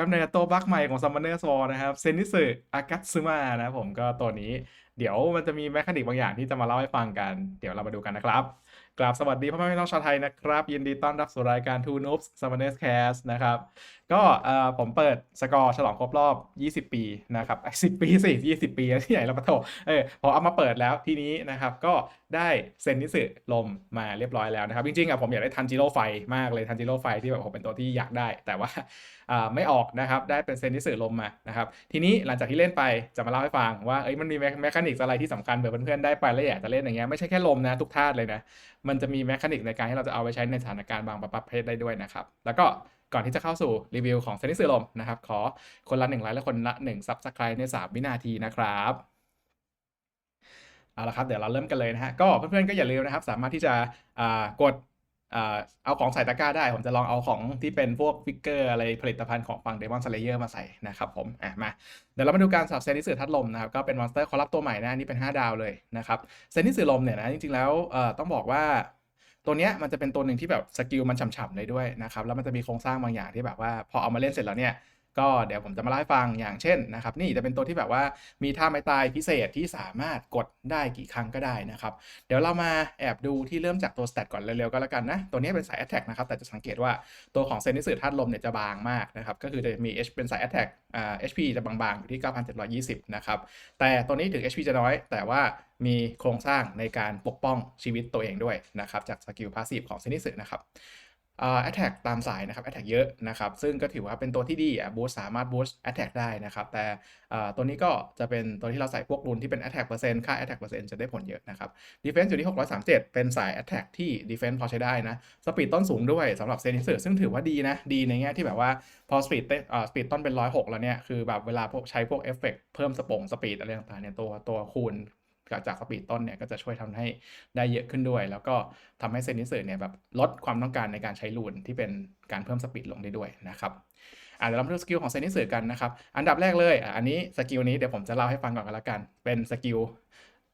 กำเนโตบักใหม่ของซัมมอนเนอร์ซอนะครับเซนิสึอากัตซึมานะผมก็ตัวนี้ เดี๋ยวมันจะมีแมคานิกบางอย่างที่จะมาเล่าให้ฟังกัน เดี๋ยวเรามาดูกันนะครับกราบสวัสดีพ่อแม่พี่น้องชาวไทยนะครับ ยินดีต้อนรับสู่รายการ Two Noobs Summoners Cast นะครับ ก็ผมเปิดสกอร์ฉลองครบรอบ 20 ปีนะครับ10 ปีสิ20 ปีที่ไหนเราปะโถเออพอเอามาเปิดแล้วทีนี้นะครับ ก็ได้เซนนิสึลมมาเรียบร้อยแล้วนะครับ จริงๆอะผมอยากได้ทันจิโร่ไฟมากเลยทันจิโร่ไฟที่แบบผมเป็นตัวที่อยากได้ แต่ว่าอ่าไม่ออกนะครับ ได้เป็นเซนนิสึลมมานะครับ ทีนี้หลังจากที่เล่นไปจะมาเล่าให้ฟังว่าเอ้ยมันมีแมคานิกอะไรที่สำคัญเผื่อเพื่อนๆได้ไปแล้วอยากจะเล่นอย่างเงี้ยไม่ใช่แค่ลมนะทุกธาตุเลยนะมันจะมีแมคานิกในการที่เราจะเอาไปใช้ในสถานการณ์บางประเภทได้ด้วยนะครับแล้วก็ก่อนที่จะเข้าสู่รีวิวของเซนิสึลมนะครับขอคนละหนึ่งไลค์และคนละหนึ่งซับสไครต์ใน 3 วินาทีนะครับเอาละครับเดี๋ยวเราเริ่มกันเลยนะฮะก็เพื่อนๆก็อย่าลืมนะครับ สามารถที่จะกด เอาของใส่ตะกร้าได้ ผมจะลองเอาของที่เป็นพวกฟิกเกอร์อะไรผลิตภัณฑ์ของฝั่งเดมอนสเลเยอร์มาใส่นะครับผมอะมาเดี๋ยวเรามาดูการสับเซนิสึทัดลมนะครับก็เป็นมอนสเตอร์คอรับตัวใหม่นะนี่เป็น 5 ดาวเลยนะครับเซนิสึลมเนี่ยนะจริงๆแล้วต้องบอกว่าตัวเนี้ยมันจะเป็นตัวหนึ่งที่แบบสกิลมันฉ่ำๆเลยด้วยนะครับแล้วมันจะมีโครงสร้างบางอย่างที่แบบว่าพอเอามาเล่นเสร็จแล้วเนี่ย ก็เดี๋ยวผมจะมาเล่าให้ฟังอย่างเช่นนะครับ นี่จะเป็นตัวที่แบบว่ามีท่าไม้ตายพิเศษที่สามารถกดได้กี่ครั้งก็ได้นะครับ เดี๋ยวเรามาแอบดูที่เริ่มจากตัวสเตตก่อนเร็วๆก็แล้วกันนะ ตัวนี้เป็นสาย Attack นะครับ แต่จะสังเกตว่าตัวของเซนิสึธาตุลมเนี่ยจะบางมากนะครับ ก็คือจะมี H เป็นสาย Attack อ่า HP จะบางๆ อยู่ที่ 9,720 นะครับ แต่ตัวนี้ถึง HP จะน้อย แต่ว่ามีโครงสร้างในการปกป้องชีวิตตัวเองด้วยนะครับ จากสกิลพาสซีฟของเซนิสึนะครับ อ่า attack ตามสายนะครับ attack เยอะนะครับซึ่งก็ถือว่าเป็นตัวที่ดีอะ boost สามารถ boost attack ได้นะครับแต่อ่าตัวนี้ก็จะเป็นตัวที่เราใส่พวกรุนที่เป็น attack เปอร์เซ็นต์ค่า attack เปอร์เซ็นต์จะได้ผลเยอะนะครับ defense อยู่ที่ 637 เป็นสาย attack ที่ defense พอใช้ได้นะ speed ต้นสูงด้วยสำหรับเซนิสึซึ่งถือว่าดีนะดีในแง่ที่แบบว่าพอ speed เต้อ่า speed ต้นเป็น106แล้วเนี่ยคือแบบเวลาพวกใช้พวกเอฟเฟกเพิ่มสปง speed อะไรต่างๆเนี่ยตัวตัวคูณ จากสปีดต้นเนี่ยก็จะช่วยทำให้ได้เยอะขึ้นด้วย แล้วก็ทำให้เซนิสึเนี่ยแบบลดความต้องการในการใช้ลูนที่เป็นการเพิ่มสปีดลงได้ด้วยนะครับอะเดี๋ยวเรามาดูสกิลของเซนิสึกันนะครับอันดับแรกเลยอะอันนี้สกิลนี้เดี๋ยวผมจะเล่าให้ฟังก่อนกันละกัน เป็นสกิล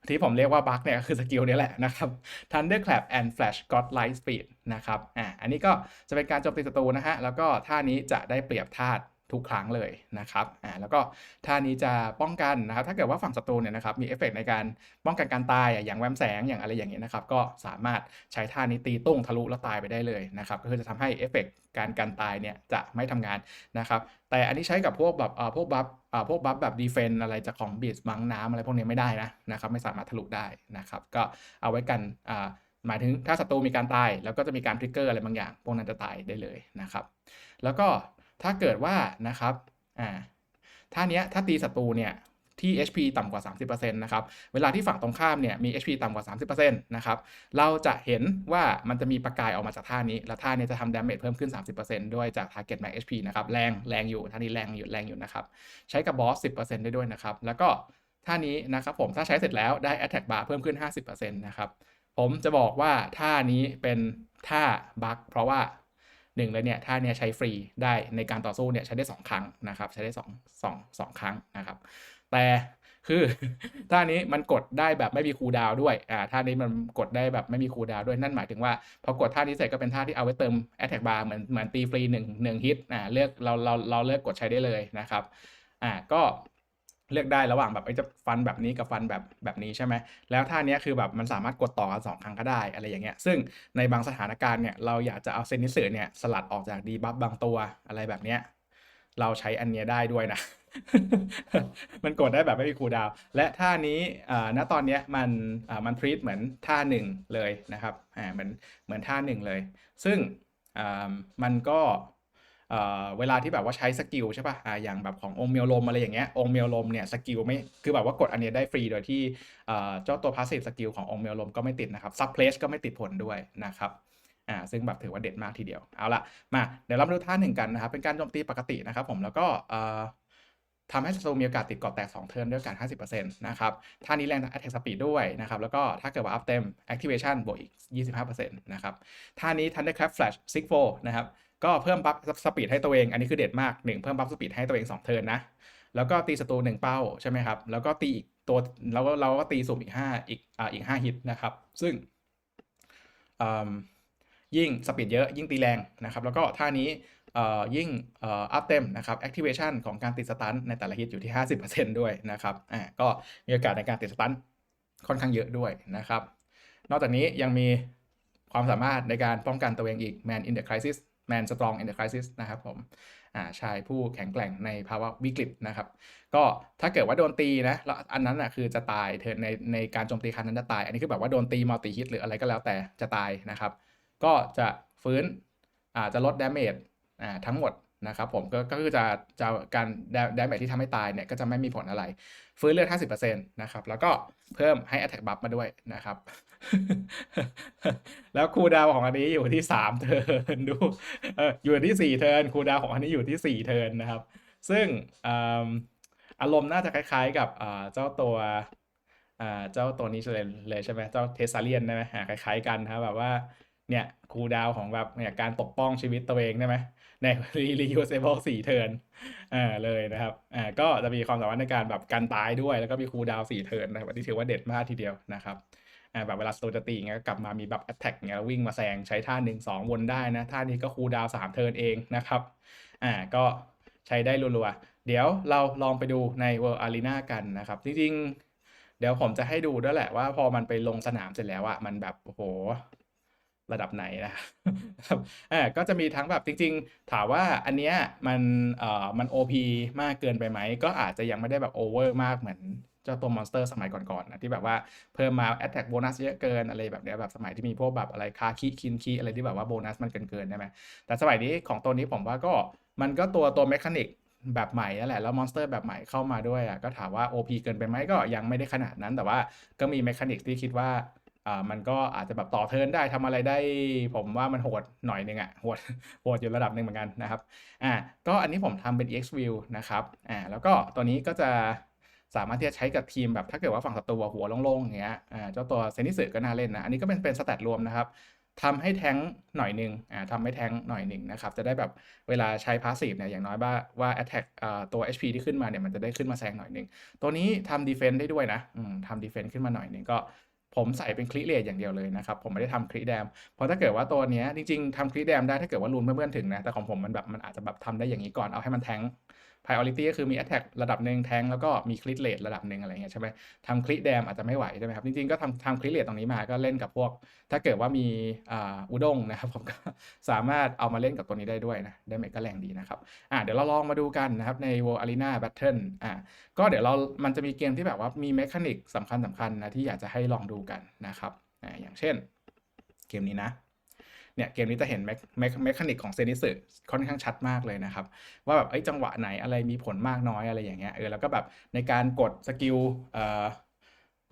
ที่ผมเรียกว่าบั๊กเนี่ยคือสกิลนี้แหละนะครับ Thunderclap and Flash God Light Speed นะครับ อะอันนี้ก็จะเป็นการโจมตีศัตรูนะฮะ แล้วก็ท่านี้จะได้เปรียบธาตุ ทุกครั้งเลยนะครับอ่าแล้วก็ท่านี้จะป้องกันนะครับ ถ้าเกิดว่าฝั่งศัตรูเนี่ยนะครับมีเอฟเฟกในการป้องกันการตายอย่างแวมแสงอย่างอะไรอย่างเงี้ยนะครับ ก็สามารถใช้ท่านี้ตีตุ้งทะลุแล้วตายไปได้เลยนะครับก็คือจะทำให้เอฟเฟกการการตายเนี่ยจะไม่ทำงานนะครับ แต่อันนี้ใช้กับพวกแบบเอ่อพวกบัฟอ่าพวกบัฟแบบดีเฟนอะไรจากของบีสมังน้ำอะไรพวกนี้ไม่ได้นะนะครับ ไม่สามารถทะลุได้นะครับ ก็เอาไว้กันอ่าหมายถึงถ้าศัตรูมีการตาย แล้วก็จะมีการทริกเกอร์อะไรบางอย่าง พวกนั้นจะตายได้เลยนะครับ แล้วก็ ถ้าเกิดว่านะครับอ่าท่าเนี้ยถ้าตีศัตรูเนี่ยที่ HP ต่ำกว่า 30%นะครับ เวลาที่ฝั่งตรงข้ามเนี่ยมี HP ต่ำกว่า 30%นะครับ เราจะเห็นว่ามันจะมีประกายออกมาจากท่านี้ แล้วท่านี้จะทำ damage เพิ่มขึ้น 30%ด้วยจาก target max HP นะครับ แรง แรงอยู่ ท่านี้แรงอยู่ แรงอยู่นะครับ ใช้กับบอส 10%ได้ด้วยนะครับ แล้วก็ท่านี้นะครับผม ถ้าใช้เสร็จแล้วได้ attack bar เพิ่มขึ้น 50%นะครับ ผมจะบอกว่าท่านี้เป็นท่าบั๊กเพราะว่า หนึ่งเลยเนี่ยท่าเนี้ยใช้ฟรีได้ในการต่อสู้เนี่ยใช้ได้ 2 ครั้งนะครับ ใช้ได้2 2 2 ครั้งนะครับ แต่คือท่านี้มันกดได้แบบไม่มีคูลดาวด้วยอ่าท่านี้มันกดได้แบบไม่มีคูลดาวด้วยนั่นหมายถึงว่าพอกดท่านี้เสร็จก็เป็นท่าที่เอาไว้เติม attack bar เหมือนเหมือนตีฟรีหนึ่งหนึ่งฮิตอ่าเลือกเราเราเราเลือกกดใช้ได้เลยนะครับอ่าก็ เลือกได้ระหว่างแบบไอ้จะฟันแบบนี้กับฟันแบบแบบนี้ใช่ไหมแล้วท่านี้คือแบบมันสามารถกดต่อกันสองครั้งก็ได้อะไรอย่างเงี้ยซึ่งในบางสถานการณ์เนี่ยเราอยากจะเอาเซนิสึเนี่ยสลัดออกจากดีบัฟบางตัวอะไรแบบเนี้ยเราใช้อันเนี้ยได้ด้วยนะ มันกดได้แบบไม่มีคูดาว และท่านี้ณตอนเนี้ยมันมันทรีตเหมือนท่าหนึ่งเลยนะครับอ่าเหมือนเหมือนท่าหนึ่งเลย ซึ่งอ่ามันก็ เเวลาที่แบบว่าใช้สกิลใช่ป่ะอ่าอย่างแบบขององเมียวลมอะไรอย่างเงี้ยองเมียวลมเนี่ยสกิลไม่คือแบบว่ากดอันเนี้ยได้ฟรีโดยที่เจ้าตัวพาสซีฟสกิลขององเมียวลมก็ไม่ติดนะครับซับเพลชก็ไม่ติดผลด้วยนะครับอ่าซึ่งแบบถือว่าเด็ดมากทีเดียว เอาละมาเดี๋ยวเรามาดูท่าหนึ่งกันนะครับ เป็นการโจมตีปกตินะครับผมแล้วก็เอ่อทำให้ศัตรูมีโอกาสติดเกาะแตก 2 เทิร์นด้วยกัน 50%นะครับท่านี้แรง attack speed ด้วยนะครับ แล้วก็ถ้าเกิดว่าอัพเต็ม activation บวกอีก 25%นะครับท่านี้ thunderclap flash six four นะครับ ก็เพิ่มบัฟสปีดให้ตัวเอง อันนี้คือเด็ดมาก 1 เพิ่มบัฟสปีดให้ตัวเอง 2 เทิร์นนะ แล้วก็ตีศัตรู1เป้าใช่ไหมครับ แล้วก็ตีอีกตัวแล้วเราก็ตีสุ่มอีก5อีกอ่าอีก5ฮิตนะครับ ซึ่งยิ่งสปีดเยอะยิ่งตีแรงนะครับ แล้วก็ท่านี้ยิ่งอัพเต็มนะครับ activation ของการติดสตันในแต่ละฮิตอยู่ที่ 50%ด้วยนะครับอ่าก็มีโอกาสในการติดสตันค่อนข้างเยอะด้วยนะครับ นอกจากนี้ยังมีความสามารถในการป้องกันตัวเองอีก man in the crisis man strong in the crisis นะครับผมอ่าชายผู้แข็งแกร่งในภาวะวิกฤตนะครับ ก็ถ้าเกิดว่าโดนตีนะแล้วอันนั้นอะคือจะตายเธอในในการโจมตีครั้งนั้นจะตาย อันนี้คือแบบว่าโดนตีมัลติฮิตหรืออะไรก็แล้วแต่จะตายนะครับ ก็จะฟื้นอ่าจะลดดาเมจอ่าทั้งหมด นะครับผมก็ก็คือจะจะการดาเมจที่ทำให้ตายเนี่ยก็จะไม่มีผลอะไร ฟื้นเลือด 50%นะครับแล้วก็เพิ่มให้ attack buff มาด้วยนะครับ แล้วคูดาวของอันนี้อยู่ที่ 3 เทิร์นดูเอออยู่ที่ 4 เทิร์นคูดาวของอันนี้อยู่ที่ 4 เทิร์นนะครับ ซึ่งออารมณ์น่าจะคล้ายๆกับเจ้าตัวเจ้าตัวนี้เลยใช่ไหมเจ้าเทสซาเลียนใช่ไหมคล้ายๆกันนะแบบว่า เนี่ยคูดาวของแบบเนี่ยการปกป้องชีวิตตัวเองได้ไหมใน reusable 4เทิร์นอ่าเลยนะครับอ่าก็จะมีความสามารถในการแบบกันตายด้วย แล้วก็มีคูดาวน์4เทิร์นนะครับอันนี้ถือว่าเด็ดมากทีเดียวนะครับอ่าแบบเวลาสโตจะตีง่างเงี้ยกลับมามีแบบ attack อย่างเงี้ยวิ่งมาแซงใช้ท่า1 2วนได้นะ ท่านี้ก็คูดาวน์3เทิร์นเองนะครับอ่าก็ใช้ได้รัวๆ เดี๋ยวเราลองไปดูใน World Arena กันนะครับ จริงๆ เดี๋ยวผมจะให้ดูด้วยแหละว่าพอมันไปลงสนามเสร็จแล้วอะมันแบบโอ้โห ระดับไหนนะครับอ่าก็จะมีทั้งแบบจริง ๆ ถามว่าอันเนี้ยมันเอ่อมัน OP มากเกินไปไหม ก็อาจจะยังไม่ได้แบบโอเวอร์มากเหมือนเจ้าตัวมอนสเตอร์สมัยก่อนๆนะที่แบบว่าเพิ่มมา Attack โบนัสเยอะเกินอะไรแบบเนี้ยแบบสมัยที่มีพวกแบบอะไรคาคิคินคิอะไรที่แบบว่าโบนัสมันเกินๆใช่ไหมแต่สมัยนี้ของตัวนี้ผมว่าก็มันก็ตัวตัวเมคานิกแบบใหม่นั่นแหละแล้วมอนสเตอร์แบบใหม่เข้ามาด้วยอะก็ถามว่า OP เกินไปไหมก็ยังไม่ได้ขนาดนั้นแต่ว่าก็มีเมคานิกที่คิดว่า อ่ามันก็อาจจะแบบต่อเทินได้ทำอะไรได้ ผมว่ามันโหดหน่อยนึงอะโหดโหดอยู่ระดับหนึ่งเหมือนกันนะครับอ่าก็อันนี้ผมทำเป็น EX view นะครับอ่าแล้วก็ตัวนี้ก็จะสามารถที่จะใช้กับทีมแบบถ้าเกิดว่าฝั่งศัตรูหัวโล่งๆอย่างเงี้ยอ่าเจ้าตัวเซนิสึก็น่าเล่นนะอันนี้ก็เป็นเป็นสแตทรวมนะครับทำให้แท้งหน่อยหนึ่งอ่าทำให้แท้งหน่อยหนึ่งนะครับ จะได้แบบเวลาใช้พาสซีฟเนี่ย อย่างน้อยว่าว่า attack อ่าตัว HP ที่ขึ้นมาเนี่ย มันจะได้ขึ้นมาแซงหน่อยหนึ่ง ตัวนี้ทำ defense ได้ด้วยนะ อืมทำ defense ขึ้นมาหน่อยหนึ่งก็ ผมใส่เป็นคลิเลทอย่างเดียวเลยนะครับผมไม่ได้ทำคลิแดมเพราะถ้าเกิดว่าตัวเนี้ยจริงๆทำคลิแดมได้ถ้าเกิดว่ารูนเพื่อนๆถึงนะแต่ของผมมันแบบมันอาจจะแบบทำได้อย่างนี้ก่อนเอาให้มันแทง priority ก็คือมี attack ระดับหนึ่งแทงแล้วก็มีคลิเลทระดับหนึ่งอะไรเงี้ยใช่ไหมทำคลิแดมอาจจะไม่ไหวใช่ไหมครับ จริงๆ ก็ทำทำคลิเลทตรงนี้มาก็เล่นกับพวก ถ้าเกิดว่ามีอ,อุด้งนะครับผมก็สามารถเอามาเล่นกับตัวนี้ได้ด้วยนะได้เมก็แรงดีนะครับอ่าเดี๋ยวเราลองมาดูกันนะครับใน World Arena Battle อ่าก็เดี๋ยวเรา มันจะมีเกมที่แบบว่ามีเมคานิกสำคัญสำคัญนะที่อยากจะให้ลองดูกันนะครับอ่าอย่างเช่นเกมนี้นะ เนี่ยเกมนี้จะเห็นแมคแมคานิกของเซนิสึค่อนข้างชัดมากเลยนะครับ ว่าแบบไอ้จังหวะไหนอะไรมีผลมากน้อยอะไรอย่างเงี้ยเออแล้วก็แบบในการกดสกิลเอ่อ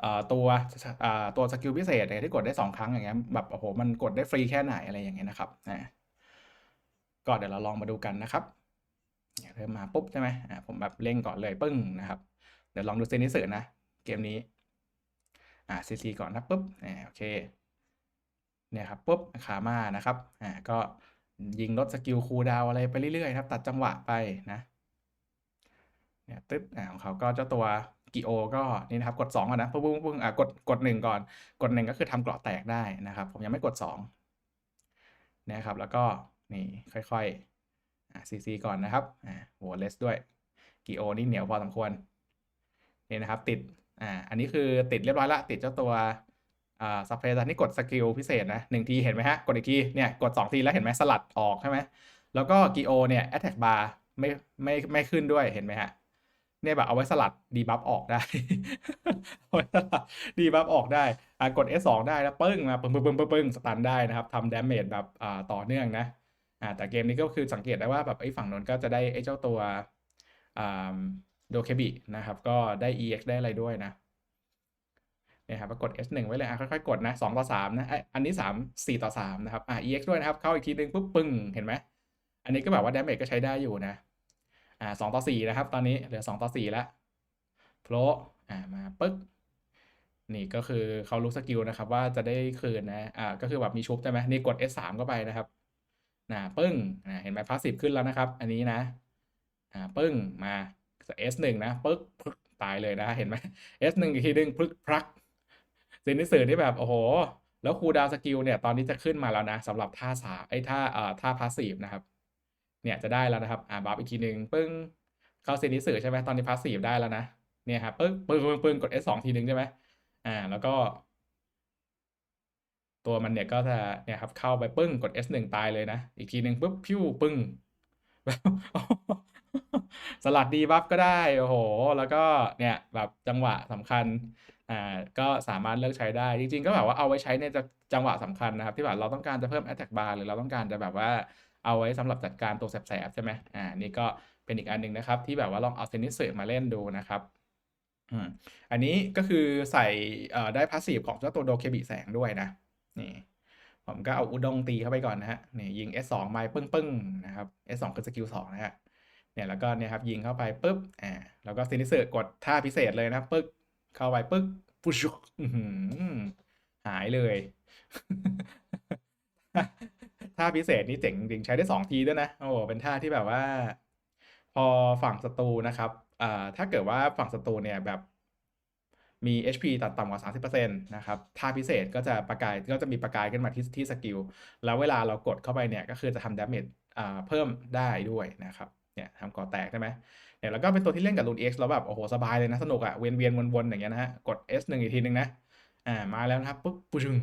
เอ่อตัวอ่าตัวสกิลพิเศษที่กดได้สองครั้งอย่างเงี้ยแบบโอ้โหมันกดได้ฟรีแค่ไหนอะไรอย่างเงี้ยนะครับอ่าก็เดี๋ยวเราลองมาดูกันนะครับเนี่ยเริ่มมาปุ๊บใช่ไหมอ่าผมแบบเร่งก่อนเลยปึ้งนะครับ เดี๋ยวลองดูเซนิสึนะ เกมนี้อ่าซีซีก่อนนะปุ๊บอ่าโอเค เนี่ยครับปุ๊บขามานะครับอ่าก็ยิงลดสกิลคูลดาวอะไรไปเรื่อยๆครับ ตัดจังหวะไปนะเนี่ยตึ๊บอ่าของเขาก็เจ้าตัวกิโอ ก็นี่นะครับกด2ก่อนนะปุ๊บปุ๊บปุ๊บอ่ากดกด1ก่อน กด1ก็คือทำเกราะแตกได้นะครับ ผมยังไม่กด2นะครับแล้วก็นี่ค่อยๆอ่าซีซีก่อนนะครับอ่าโหเลสด้วยกิโอนี่เหนียวพอสมควรนี่นะครับ ติดอ่าอันนี้คือติดเรียบร้อยละติดเจ้าตัว อ่าซับเพลตอนนี้กดสกิลพิเศษนะหนึ่งทีเห็นไหมฮะ กดอีกทีเนี่ยกดสองทีแล้วเห็นไหมสลัดออกใช่ไหมแล้วก็กิโอเนี่ย attack bar ไม่ไม่ไม่ขึ้นด้วยเห็นไหมฮะเนี่ยแบบเอาไว้สลัดดีบัฟออกได้เอาไว้สลัดดีบัฟออกได้อ่ากด S2 ได้แล้วปึ้งมาปึ้งปึ้งปึ้งปึ้งปึ้งสตันได้นะครับทำดาเมจแบบอ่าต่อเนื่องนะอ่าแต่เกมนี้ก็คือสังเกตได้ว่าแบบไอ้ฝั่งนนก็จะได้ไอ้เจ้าตัวอ่าโดเคบินะครับ ก็ได้ EX ได้อะไรด้วยนะ นี่ยครับกด S1 ไว้เลยอะค่อยๆกดนะ2ต่อ3นะไออันนี้ 3 4 ต่อ3นะครับอ่า EX ด้วยนะครับ เข้าอีกทีนึงปุ๊บปึ้งเห็นไหมอันนี้ก็แบบว่าดาเมจก็ใช้ได้อยู่นะอ่า2ต่อ4นะครับ ตอนนี้เหลือ 2 ต่อ4แล้วโผล่อ่ามาปึ๊กนี่ก็คือเขารู้สกิลนะครับ ว่าจะได้คืนนะอ่าก็คือแบบมีชุบใช่ไหมนี่กด S3 เข้าไปนะครับนะปึ้งนะเห็นไหมพาสซีฟขึ้นแล้วนะครับ อันนี้นะอ่าปึ้งมา S1 นะปึ๊กพึกตายเลยนะเห็นไหม S1 อีกทีนึงพึกพรัก เซนิสึที่แบบโอ้โห แล้วคูดาวสกิลเนี่ยตอนนี้จะขึ้นมาแล้วนะสำหรับท่าสาไอ้ท่าเอ่อท่าพาสซีฟนะครับ เนี่ยจะได้แล้วนะครับอ่าบัฟอีกทีหนึ่งปึ้งเข้าเซนิสึใช่ไหมตอนนี้พาสซีฟได้แล้วนะเนี่ยครับปึ้งปึ้งปึ้งปึ้งกด S สองทีหนึ่งใช่ไหมอ่า แล้วก็ ตัวมันเนี่ยก็จะเนี่ยครับเข้าไปปึ้งกด S หนึ่งตายเลยนะ อีกทีหนึ่งปุ๊บพิ้วปึ้งสลัดดีบัฟก็ได้ โอ้โห แล้วก็เนี่ยแบบจังหวะสำคัญ อ่าก็สามารถเลือกใช้ได้ จริง ๆ ก็แบบว่าเอาไว้ใช้ในจ,จังหวะสำคัญนะครับ ที่แบบเราต้องการจะเพิ่ม attack bar หรือเราต้องการจะแบบว่าเอาไว้สำหรับจัดการตัวแสบๆใช่ไหมอ่านี่ก็เป็นอีกอันหนึ่งนะครับ ที่แบบว่าลองเอาเซนิสึมาเล่นดูนะครับอืมอันนี้ก็คือใส่เอ่อได้พาสซีฟของเจ้าตัวโดเคบิแสงด้วยนะนี่ผมก็เอาอุดงตีเข้าไปก่อนนะฮะนี่ยิง S2 ไปปึ้งปึ้งนะครับ S2 คือสกิล2นะฮะเนี่ยแล้วก็เนี่ยครับยิงเข้าไปปุ๊บอ่าแล้วก็ซินิสึกดท่าพิเศษเลยนะปึ๊ก เข้าไปปึ๊กปุ๊ชอื้อหือหายเลย ท่าพิเศษนี่เจ๋งจริงใช้ได้สองทีด้วยนะ โอ้โหเป็นท่าที่แบบว่า พอฝั่งศัตรูนะครับอ่าถ้าเกิดว่าฝั่งศัตรูเนี่ยแบบมี HP ตัดต่ำกว่า 30%นะครับ ท่าพิเศษก็จะประกายก็จะมีประกายขึ้นมาที่ที่สกิล แล้วเวลาเรากดเข้าไปเนี่ย ก็คือจะทำดาเมจอ่าเพิ่มได้ด้วยนะครับ เนี่ยทำก่อแตกใช่ไหม เนี่ยแล้วก็เป็นตัวที่เล่นกับ Rune X แล้วแบบโอ้โหสบายเลยนะสนุกอะเวียนเวียนวนๆอย่างเงี้ยนะฮะกด S 1อีกทีนึงนะอ่ามาแล้วนะครับปุ๊บปุ๊ชึง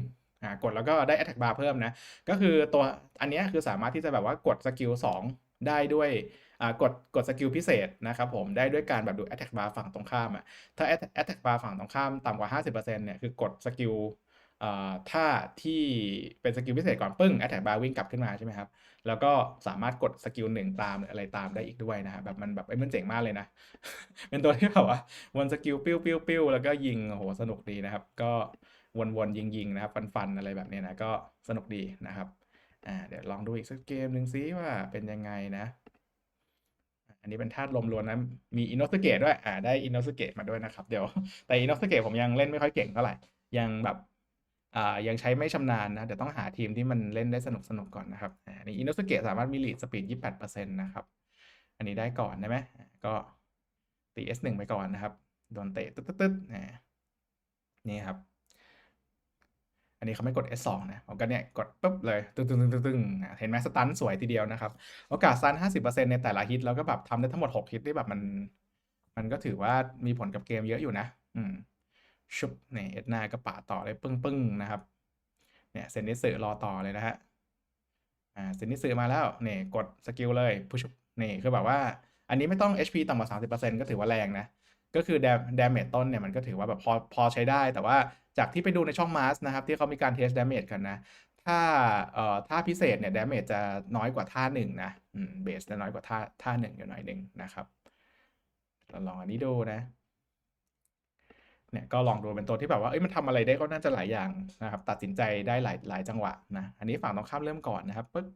อ่ากดแล้วก็ได้ attack bar เพิ่มนะก็คือตัวอันเนี้ยคือสามารถที่จะแบบว่ากดสกิล2ได้ด้วยอ่ากดกดสกิลพิเศษนะครับผมได้ด้วยการแบบดู attack bar ฝั่งตรงข้ามอะถ้า attack bar ฝั่งตรงข้ามต่ำกว่า 50%เนี่ยคือกดสกิล อ่าถ้าที่เป็นสกิลพิเศษก่อนปึ้ง attack bar วิ่งกลับขึ้นมาใช่ไหมครับ แล้วก็สามารถกดสกิลหนึ่งตามหรืออะไรตามได้อีกด้วยนะฮะแบบมันแบบไอ้มันเจ๋งมากเลยนะ เป็นตัวที่แบบว่าวนสกิลปิ้วปิ้วปิ้วแล้วก็ยิงโหสนุกดีนะครับ ก็วนๆยิงๆนะครับฟันๆอะไรแบบเนี้ยนะก็สนุกดีนะครับอ่าเดี๋ยวลองดูอีกสักเกมหนึ่งซิว่าเป็นยังไงนะ อันนี้เป็นธาตุลมล้วนนะมีอินโนสเกตด้วยอ่าได้อินโนสเกตมาด้วยนะครับ เดี๋ยวแต่อินโนสเกตผมยังเล่นไม่ค่อยเก่งเท่าไหร่ยังแบบ อ่ายังใช้ไม่ชำนาญนะ เดี๋ยวต้องหาทีมที่มันเล่นได้สนุกสนุกก่อนนะครับอ่านี่อินโนสเกตสามารถมีลีดสปีด28%นะครับ อันนี้ได้ก่อนได้ไหมก็ตี S1 ไปก่อนนะครับ โดนเตะตึ๊ดตึ๊ดตึ๊ดอ่านี่ครับ อันนี้เขาไม่กด S2 นะผมก็เนี่ยกดปุ๊บเลย ตึ้งตึ้งตึ้งตึ้งเห็นไหมสตันสวยทีเดียวนะครับ โอกาสสตัน50%ในแต่ละฮิต แล้วก็แบบทำได้ทั้งหมด 6 ฮิตที่แบบมัน มันก็ถือว่ามีผลกับเกมเยอะอยู่นะ อืม ชุบเนี่ยเอ็ดนาก็ป่าต่อเลยปึ้งปึ้งนะครับ เนี่ยเซนนิสึรอต่อเลยนะฮะ อ่าเซนนิสึมาแล้ว เนี่ยกดสกิลเลยพุชนี่คือแบบว่า อันนี้ไม่ต้อง HP ต่ำกว่า 30%ก็ถือว่าแรงนะ ก็คือ dam damage ต้นเนี่ยมันก็ถือว่าแบบพอพอใช้ได้ แต่ว่าจากที่ไปดูในช่องมาสนะครับ ที่เขามีการเทส damage กันนะ ถ้าเอ่อท่าพิเศษเนี่ย damage จะน้อยกว่าท่าหนึ่งนะอืมเบสจะน้อยกว่าท่าท่าหนึ่งอยู่หน่อยหนึ่งนะครับเราลองอันนี้ดูนะ เนี่ยก็ลองดูเป็นตัวที่แบบว่าเอ้ยมันทำอะไรได้ก็น่าจะหลายอย่างนะครับ ตัดสินใจได้หลายหลายจังหวะนะอันนี้ฝั่งตรงข้ามเริ่มก่อนนะครับปึ๊บ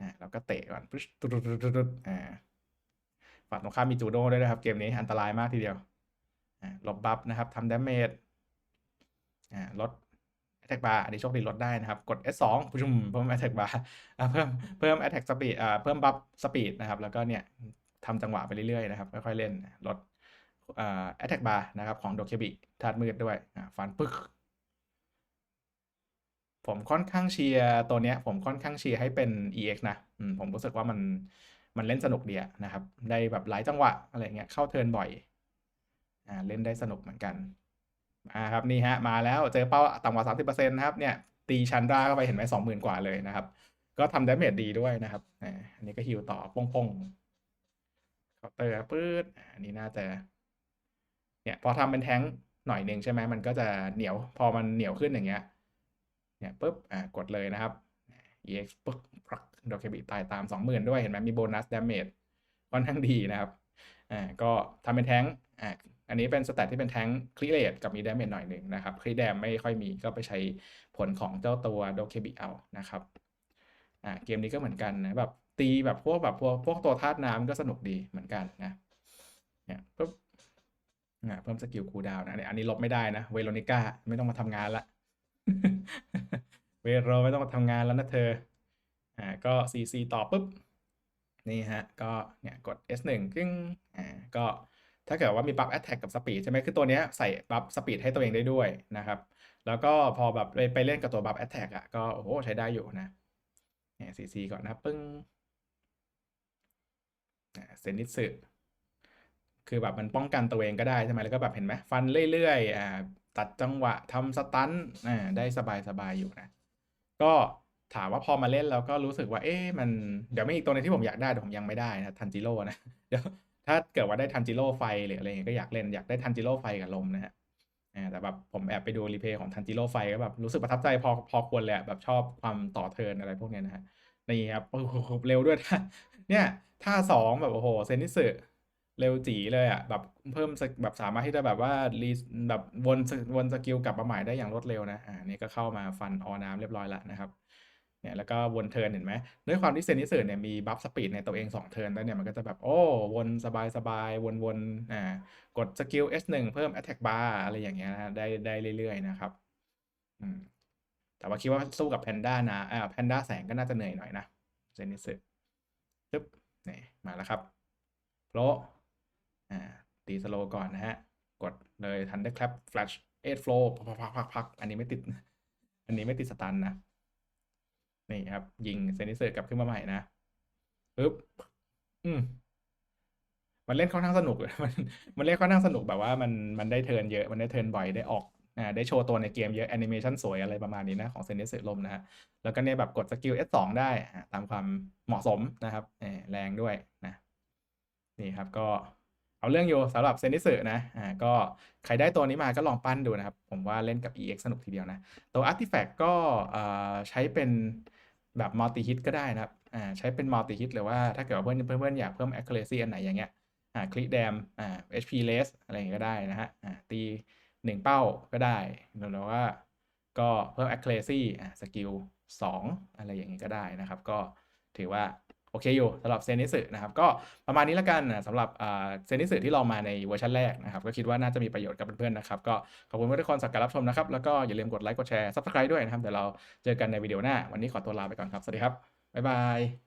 อ่าเราก็เตะก่อนปึ๊บตุ๊ดตุ๊ดตุ๊ดตุ๊ดอ่าฝั่งตรงข้ามมีจูโดด้วยนะครับ เกมนี้อันตรายมากทีเดียวอ่าลบบัฟนะครับทำดาเมจอ่าลด attack bar อันนี้โชคดีลดได้นะครับ กด S2 พุ่มเพิ่ม attack bar อ่าเพิ่มเพิ่ม attack speed อ่าเพิ่มบัฟ speed นะครับ แล้วก็เนี่ยทำจังหวะไปเรื่อยๆนะครับ ค่อยๆเล่นลด แอ่า attack bar นะครับของโดเคบิธาตุมืดด้วยฟันปึ๊ก ผมค่อนข้างเชียร์ตัวเนี้ย ผมค่อนข้างเชียร์ให้เป็น EX นะผมรู้สึกว่ามันมันเล่นสนุกดีอะนะครับ ได้แบบหลายจังหวะอะไรเงี้ยเข้าเทิร์นบ่อยอ่าเล่นได้สนุกเหมือนกันอ่าครับนี่ฮะมาแล้วเจอเป้าต่ำกว่า30%นะครับเนี่ยตีชันดราเข้าไปเห็นไหมสองหมื่นกว่าเลยนะครับ ก็ทำดาเมจดีด้วยนะครับอันนี้ก็ฮิวต่อป้งๆเคาน์เตอร์ปื๊ดอันนี้น่าจะ เนี่ยพอทำเป็นแท้งหน่อยหนึ่งใช่ไหมมันก็จะเหนียวพอมันเหนียวขึ้นอย่างเงี้ยเนี่ยปุ๊บอ่ากดเลยนะครับ ex ปึ๊กพรักโดเคบิตายตาม 20,000 ด้วยเห็นไหมมีโบนัสดาเมจค่อนข้างดีนะครับอ่าก็ทำเป็นแท้งอ่าอันนี้เป็นสแตทที่เป็นแท้งคลีเลตกับมีดาเมจหน่อยหนึ่งนะครับคลีแดมไม่ค่อยมีก็ไปใช้ผลของเจ้าตัวโดเคบิเอานะครับอ่าเกมนี้ก็เหมือนกันนะแบบตีแบบพวกแบบพวกพวกตัวธาตุน้ำก็สนุกดีเหมือนกันนะ อ่าเพิ่มสกิลคูลดาวน์นะเนี่ยอันนี้ลบไม่ได้นะเวโรนิก้าไม่ต้องมาทำงานละเวโรไม่ต้องมาทำงานแล้วนะเธออ่าก็ CC ต่อปุ๊บนี่ฮะก็เนี่ยกด S1 กึ้งอ่าก็ถ้าเกิดว่ามีบัฟ Attack กับ Speed ใช่ไหมคือตัวเนี้ยใส่บัฟ Speed ให้ตัวเองได้ด้วยนะครับ แล้วก็พอแบบไปเล่นกับตัวบัฟ Attack อะก็โอ้โหใช้ได้อยู่นะเนี่ย CC ก่อนนะปึ้งเซนิสึ คือแบบมันป้องกันตัวเองก็ได้ใช่ไหมแล้วก็แบบเห็นไหมฟันเรื่อยๆอ่าตัดจังหวะทำสตันอ่าได้สบายๆอยู่นะ ก็ถามว่าพอมาเล่นแล้วก็รู้สึกว่าเอ๊ะมันเดี๋ยวไมีอีกตัวนึงที่ผมอยากได้แต่ผมยังไม่ได้นะทันจิโร่นะเดี๋ยวถ้าเกิดว่าได้ทันจิโร่ไฟหรืออะไรเงี้ยก็อยากเล่นอยากได้ทันจิโร่ไฟกับลมนะฮะแต่แบบผมแอบไปดูรีเพย์ของทันจิโร่ไฟก็แบบรู้สึกประทับใจพอพอควรเลยอะแบบชอบความต่อเทินอะไรพวกเนี้ยนะฮะนี่ครับโอ้โหเร็วด้วยท่าเนี่ยท่าสองแบบโอ้โหเซนิสึ เร็วจีเลยอะแบบเพิ่มสกแบบสามารถที่จะแบบว่ารีแบบวนสวนสกิลกลับมาใหม่ได้อย่างรวดเร็วนะอ่านี่ก็เข้ามาฟันออน้ำเรียบร้อยแล้วนะครับเนี่ยแล้วก็วนเทิร์นเห็นไหมด้วยความที่เซนิสึเนี่ยมีบัฟสปีดในตัวเอง2เทิร์นแล้วเนี่ยมันก็จะแบบโอ้วนสบายสบายวนวนอ่ากดสกิล S1 เพิ่ม Attack Bar อะไรอย่างเงี้ยนะได้ได้เรื่อยๆนะครับอืมแต่ว่าคิดว่าสู้กับแพนด้านะอ่าแพนด้าแสงก็น่าจะเหนื่อยหน่อยนะเซนิสึปึ๊บนี่มาแล้วครับโปร อ่าตีสโลก่อนนะฮะ กดเลย Thunderclap Flash 8 Flow พักพักพักพักอันนี้ไม่ติด อันนี้ไม่ติดสตันนะ นี่ครับ ยิงเซนิเซอร์กลับขึ้นมาใหม่นะปึ๊บอืมมันเล่นค่อนข้างสนุก มันมันเล่นค่อนข้างสนุกแบบว่ามันมันได้เทิร์นเยอะ มันได้เทิร์นบ่อย ได้ออก อ่า ได้โชว์ตัวในเกมเยอะ แอนิเมชันสวยอะไรประมาณนี้นะ ของเซนิเซอร์ลมนะฮะ แล้วก็เนี่ยแบบกดสกิล S2 ได้ ตามความเหมาะสมนะครับแรงด้วยนะ นี่ครับก็ เอาเรื่องอยู่สำหรับเซนิสึนะอ่าก็ใครได้ตัวนี้มาก็ลองปั้นดูนะครับ ผมว่าเล่นกับ EX สนุกทีเดียวนะ ตัว Artifact ก็อ่าใช้เป็นแบบมัลติฮิตก็ได้นะครับอ่าใช้เป็นมัลติฮิตหรือว่าถ้าเกิดว่าเพื่อนเพื่อนอยากเพิ่ม accuracy อันไหนอย่างเงี้ยอ่าคลิกแดมอ่า HP less อะไรอย่างเงี้ยก็ได้นะฮะอ่าตีหนึ่งเป้าก็ได้หรือว่าก็เพิ่ม accuracy อ่าสกิลสองอะไรอย่างเงี้ยก็ได้นะครับ ก็ถือว่า โอเคอยู่สำหรับเซนิสึนะครับก็ประมาณนี้แล้วกันนะสำหรับเซนิสึที่ลองมาในเวอร์ชันแรกนะครับก็คิดว่าน่าจะมีประโยชน์กับเพื่อนๆนะครับก็ขอบคุณทุกคนสักการรับชมนะครับแล้วก็อย่าลืมกดไลค์กดแชร์ซับสไครต์ด้วยนะครับเดี๋ยวเราเจอกันในวิดีโอหน้าวันนี้ขอตัวลาไปก่อนครับสวัสดีครับบ๊ายบาย